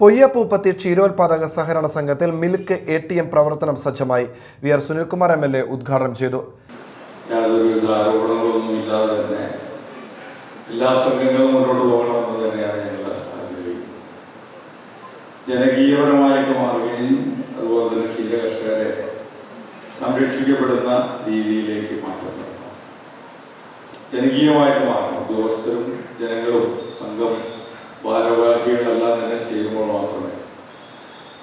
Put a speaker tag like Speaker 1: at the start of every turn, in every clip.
Speaker 1: പൊയ്യ പൂപ്പത്തി ക്ഷീരോത്പാദക സഹകരണ സംഘത്തിൽ milk A T M പ്രവർത്തനം സജ്ജമായി. V R Sunilkumar M L A ഉദ്ഘാടനം ചെയ്തു.
Speaker 2: യാതൊരുവിധ ആരോപണങ്ങളൊന്നും ഇല്ലാതെ തന്നെ എല്ലാ സംഘങ്ങളും മുന്നോട്ട് പോകണമെന്ന് തന്നെയാണ് ഞങ്ങൾ ആഗ്രഹിക്കുന്നത്. ജനകീയപരമായിട്ട് മാറുകയും അതുപോലെ തന്നെ ക്ഷീര കർഷകരെ സംരക്ഷിക്കപ്പെടുന്ന രീതിയിലേക്ക് മാറ്റം. ജനകീയമായിട്ട് മാറണം. ഉദ്യോഗസ്ഥരും ജനങ്ങളും സംഘം ഭാരവാഹികളെല്ലാം തന്നെ ചെയ്യുമ്പോൾ മാത്രമേ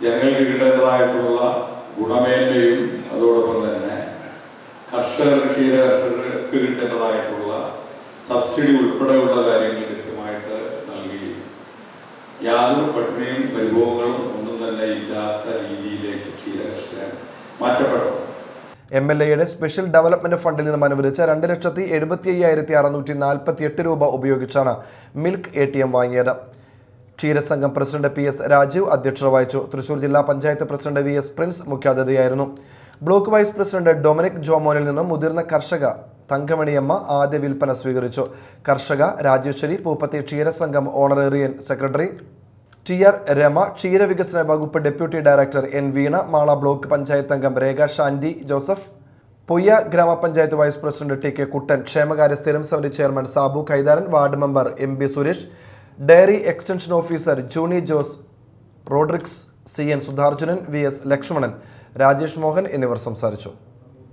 Speaker 2: ജനങ്ങൾക്ക് കിട്ടേണ്ടതായിട്ടുള്ള ഗുണമേന്മയും അതോടൊപ്പം തന്നെ കർഷകർ ക്ഷീര കർഷകർക്ക് കിട്ടേണ്ടതായിട്ടുള്ള സബ്സിഡി ഉൾപ്പെടെയുള്ള കാര്യങ്ങൾ കൃത്യമായിട്ട് നൽകുകയും യാതൊരു പട്ടിണിയും പരിഭവങ്ങളും ഒന്നും തന്നെ ഇല്ലാത്ത രീതിയിലേക്ക്
Speaker 1: എം എൽ എയുടെ സ്പെഷ്യൽ ഡെവലപ്മെന്റ് ഫണ്ടിൽ നിന്നും അനുവദിച്ച രണ്ട് ലക്ഷത്തി എഴുപത്തി അയ്യായിരത്തി അറുന്നൂറ്റി നാൽപ്പത്തി എട്ട് രൂപ ഉപയോഗിച്ചാണ് മിൽക്ക് എ ടി എം വാങ്ങിയത്. ക്ഷീരസംഘം പ്രസിഡന്റ് പി എസ് രാജീവ് അധ്യക്ഷത വഹിച്ചു. തൃശൂർ ജില്ലാ panchayat president V S Prince മുഖ്യാതിഥിയായിരുന്നു. Block vice president Dominic ജോമോനിൽ നിന്നും മുതിർന്ന കർഷക തങ്കമണിയമ്മ ആദ്യ വിൽപ്പന സ്വീകരിച്ചു. കർഷക Rajeshwari Pooppathi ക്ഷീരസംഘം honorary secretary T R Rama ക്ഷീരവികസന വകുപ്പ് deputy director N Veena Mala block panchayat അംഗം Rekha Shandy Joseph Poyya grama panchayat vice president T K Kuttan ക്ഷേമകാര്യ സ്ഥിരം സമിതി chairman Sabu Kaitharan ward member M B Suresh dairy extension officer Juny Jose Rodrigues C N Sudharjunan V S Lakshmanan Rajesh Mohan എന്നിവർ സംസാരിച്ചു.